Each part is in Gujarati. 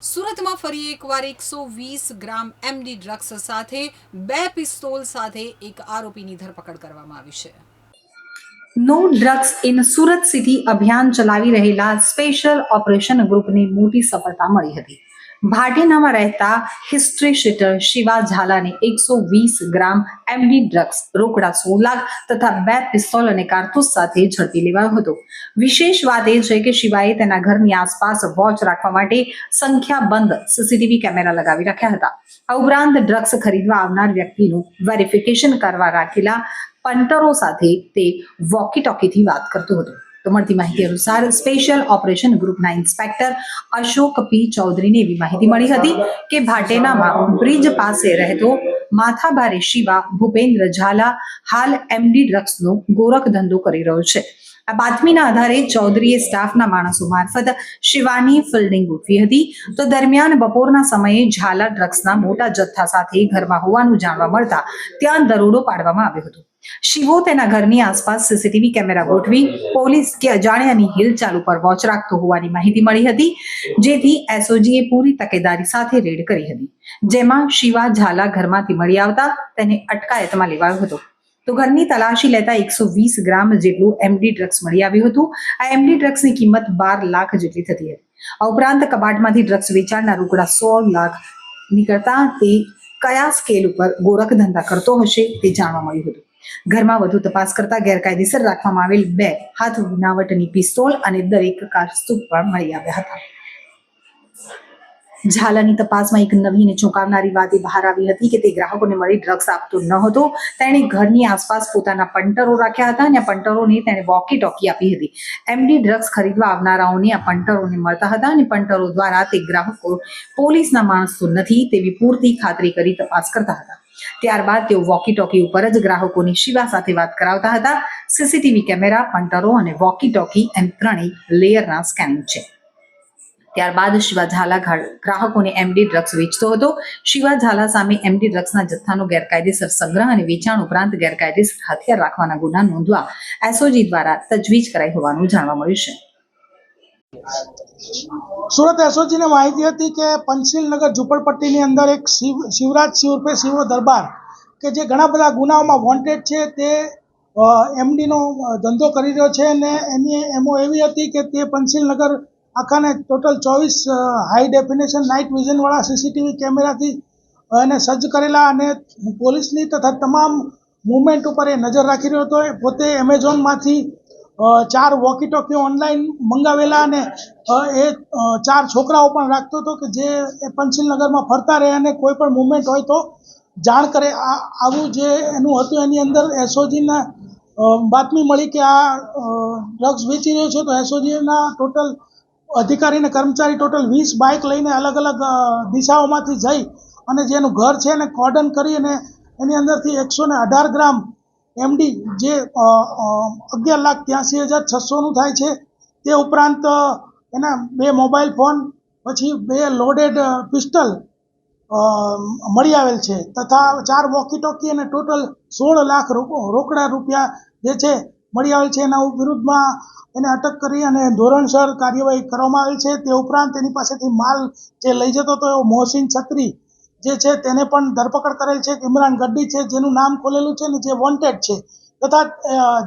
સુરતમાં ફરી એકવાર એકસો વીસ ગ્રામ એમડી ડ્રગ્સ સાથે બે પિસ્તોલ સાથે એક આરોપીની ધરપકડ કરવામાં આવી છે. No drugs in Surat city અભિયાન ચલાવી રહેલા સ્પેશિયલ ઓપરેશન ગ્રુપને મોટી સફળતા મળી હતી. ભાટિયાનામાં રહેતા હિસ્ટ્રી શીટર શિવા ઝાલાને એકસો વીસ ગ્રામ એમડી ડ્રગ્સ રોકડા સોળ લાખ તથા બે પિસ્તોલ અને કારતૂસ સાથે ઝડપી લેવાયો હતો. વિશેષ વાત એ છે કે શિવાએ તેના ઘરની આસપાસ વોચ રાખવા માટે સંખ્યાબંધ સીસીટીવી કેમેરા લગાવી રાખ્યા હતા. આ ઉપરાંત ડ્રગ્સ ખરીદવા આવનાર વ્યક્તિનું વેરિફિકેશન કરવા રાખેલા પંટરો સાથે તે વોકી ટોકીથી વાત કરતો હતો. તો મળતી માહિતી અનુસાર સ્પેશિયલ ઓપરેશન ગ્રુપના ઇન્સ્પેક્ટર અશોક પી ચૌધરીને એવી માહિતી મળી હતી કે ભાટેનામાં બ્રિજ પાસે રહેતો માથાભારે શિવા ભૂપેન્દ્ર ઝાલા હાલ એમડી ડ્રગ્સનો ગોરખ ધંધો કરી રહ્યો છે. આ બાતમીના આધારે ચૌધરીએ સ્ટાફના માણસો મારફત શિવાની ફિલ્ડિંગ ગોઠવી હતી. તો દરમિયાન બપોરના સમયે ઝાલા ડ્રગ્સના મોટા જથ્થા સાથે ઘરમાં હોવાનું જાણવા મળતા ત્યાં દરોડો પાડવામાં આવ્યો હતો. શિવો તેના ઘરની આસપાસ સીસીટીવી કેમેરા ગોઠવી પોલીસ કે અજાણ્યાની હિલચાલ ઉપર વોચ રાખતો હોવાની માહિતી મળી હતી. જેથી એસઓજીએ પૂરી તકેદારી સાથે રેડ કરી હતી. જેમાં શિવા ઝાલા ઘરમાંથી મળી આવતા તેને અટકાયતમાં લેવાયો હતો. તો ઘરની તલાશી લેતા એકસો વીસ ગ્રામ જેટલું એમડી ડ્રગ્સ મળી આવ્યું હતું. આ એમડી ડ્રગ્સની કિંમત બાર લાખ જેટલી થતી હતી. આ ઉપરાંત કબાટમાંથી ડ્રગ્સ વેચાણના રોકડા સો લાખ નીકળતા તે કયા સ્કેલ ઉપર ગોરખ ધંધા કરતો હશે તે જાણવા મળ્યું હતું. ઘરમાં વધુ તપાસ કરતા ગેરકાયદેસર રાખવામાં આવેલ બે હાથ બનાવટની પિસ્તોલ અને દરેક કારતૂસ પણ મળી આવ્યા હતા. ઝાલાની તપાસમાં એક નવી અને ચોંકાવનારી વાત એ બહાર આવી હતી કે તે ગ્રાહકોને મળી ડ્રગ્સ આપતો ન હતો. તેણે ઘરની આસપાસ પોતાના પંટરો રાખ્યા હતા અને પંટરોને તેણે વોકી ટોકી આપી હતી. એમડી ડ્રગ્સ ખરીદવા આવનારાઓને આ પંટરોને મળતા હતા અને પંટરો દ્વારા તે ગ્રાહકો પોલીસના માણસો નથી તેવી પૂરતી ખાતરી કરી તપાસ કરતા હતા. ત્યારબાદ તેઓ વોકી ટોકી ઉપર જ ગ્રાહકોની શિવા સાથે વાત કરાવતા હતા. સીસીટીવી કેમેરા, પંટરો અને વોકી ટોકી એમ ત્રણેય લેયરના સ્કેન છે. ત્યારબાદ શિવા ઝાલા ગ્રાહકોને એમડી ડ્રગ્સ વેચતો હતો. શિવા ઝાલા સામે એમડી ડ્રગ્સના જથ્થાનો ગેરકાયદેસર સંગ્રહ અને વેચાણ ઉપરાંત ગેરકાયદેસર હથિયાર રાખવાના ગુના નોંધવા એસઓજી દ્વારા તજવીજ કરાઈ હોવાનું જાણવા મળ્યું છે. સુરત એસઓજીને માહિતી હતી કે પંચશીલનગર ઝુંપડપટ્ટીની અંદર એક શિવ શિવરાજ સિંહ ઉર્ફે શિવો દરબાર કે જે ઘણા બધા ગુનાઓમાં વોન્ટેડ છે તે એમડીનો ધંધો કરી રહ્યો છે અને એની, એમો એવી હતી કે તે પંચશીલનગર આખાને ટોટલ ચોવીસ હાઈ ડેફિનેશન નાઇટ વિઝનવાળા સીસીટીવી કેમેરાથી એને સજ્જ કરેલા અને પોલીસની તથા તમામ મુવમેન્ટ ઉપર એ નજર રાખી રહ્યો હતો. એ પોતે એમેઝોનમાંથી ચાર વોકી ટોકી ઓનલાઈન મંગાવેલા અને એ ચાર છોકરાઓ પણ રાખતો હતો કે જે એ પંચશીલનગરમાં ફરતા રહે અને કોઈ પણ મુવમેન્ટ હોય તો જાણ કરે. આ, આવું જે એનું હતું એની અંદર એસઓજીના બાતમી મળી કે આ ડ્રગ્સ વેચી રહ્યો છે તો એસઓજીના ટોટલ અધિકારી અને કર્મચારી ટોટલ વીસ બાઇક લઈને અલગ અલગ દિશાઓમાંથી જઈ અને જેનું ઘર છે એને કોર્ડન કરી અને એની અંદરથી એકસો ને અઢાર ગ્રામ એમડી જે અગિયાર લાખ ત્યાંસી હજાર છસોનું થાય છે, તે ઉપરાંત એના બે મોબાઈલ ફોન પછી બે લોડેડ પિસ્ટલ મળી આવેલ છે, તથા ચાર વોકી ટોકી અને ટોટલ સોળ લાખ રોક- રોકડા રૂપિયા જે છે મળી આવેલ છે એના વિરુદ્ધમાં એને અટક કરી અને ધોરણસર કાર્યવાહી કરવામાં આવેલ છે. તે ઉપરાંત તેની પાસેથી માલ જે લઈ જતો હતો એવો મોહસિન છત્રી જે છે તેને પણ ધરપકડ કરેલ છે. ઇમરાન ગડ્ડી છે જેનું નામ ખોલેલું છે ને જે વોન્ટેડ છે. તથા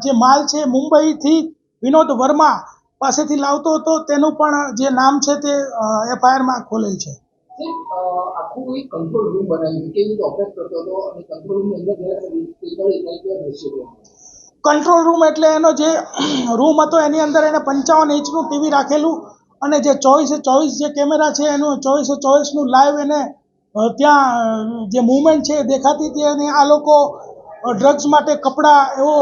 જે માલ છે મુંબઈથી વિનોદ વર્મા પાસેથી લાવતો હતો તેનું પણ જે નામ છે તે એફઆઈઆરમાં ખોલેલ છે. કંટ્રોલ રૂમ બનાવ્યું. કેવી રીતે ઓપરેટ કરતો હતો અને કંટ્રોલ રૂમની અંદર કંટ્રોલ રૂમ એટલે એનો જે રૂમ હતો, એની અંદર એને પંચાવન ઇંચનું ટીવી રાખેલું અને જે ચોવીસે ચોવીસ જે કેમેરા છે, એનું ચોવીસે ચોવીસનું લાઈવ એને ત્યાં જે મુવમેન્ટ છે દેખાતી હતી અને આ લોકો ડ્રગ્સ માટે કપડાં એવો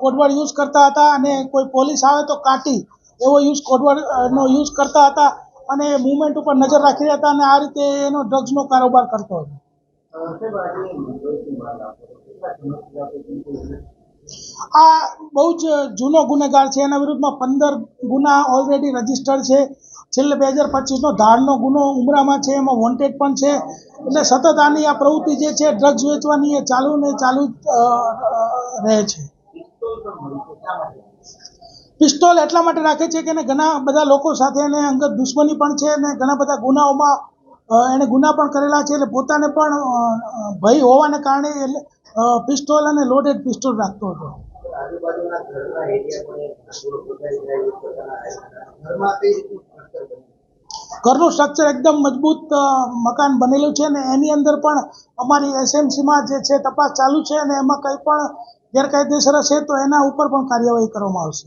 કોડવર્ડ યુઝ કરતા હતા અને કોઈ પોલીસ આવે તો કાટી એવો યુઝ કોડવર્ડનો યુઝ કરતા હતા અને મુવમેન્ટ ઉપર નજર રાખી રહ્યા હતા અને આ રીતે એનો ડ્રગ્સનો કારોબાર કરતો હતો. આ બહુ જ જૂનો ગુનેગાર છે. એના વિરુદ્ધમાં પંદર ગુના ઓલરેડી રજીસ્ટર્ડ છે. છેલ્લે બે હજાર પચીસનો ધારનો ગુનો ઉમરામાં છે. એમાં વોન્ટેડ પણ છે. એટલે સતત આની આ પ્રવૃત્તિ જે છે ડ્રગ્સ વેચવાની એ ચાલુ ને ચાલુ રહે છે. પિસ્તોલ એટલા માટે રાખે છે કે ઘણા બધા લોકો સાથે એને અંગત દુશ્મની પણ છે અને ઘણા બધા ગુનાઓમાં એણે ગુના પણ કરેલા છે. એટલે પોતાને પણ ભય હોવાને કારણે એટલે પિસ્તોલ અને લોડેડ પિસ્તોલ રાખતો હતો. ઘરના સ્ટ્રક્ચર એકદમ મજબૂત મકાન બનેલું છે અને એની અંદર પણ અમારી એસએમસીમાં જે છે તપાસ ચાલુ છે અને એમાં કંઈ પણ ગેરકાયદેસર હશે તો એના ઉપર પણ કાર્યવાહી કરવામાં આવશે.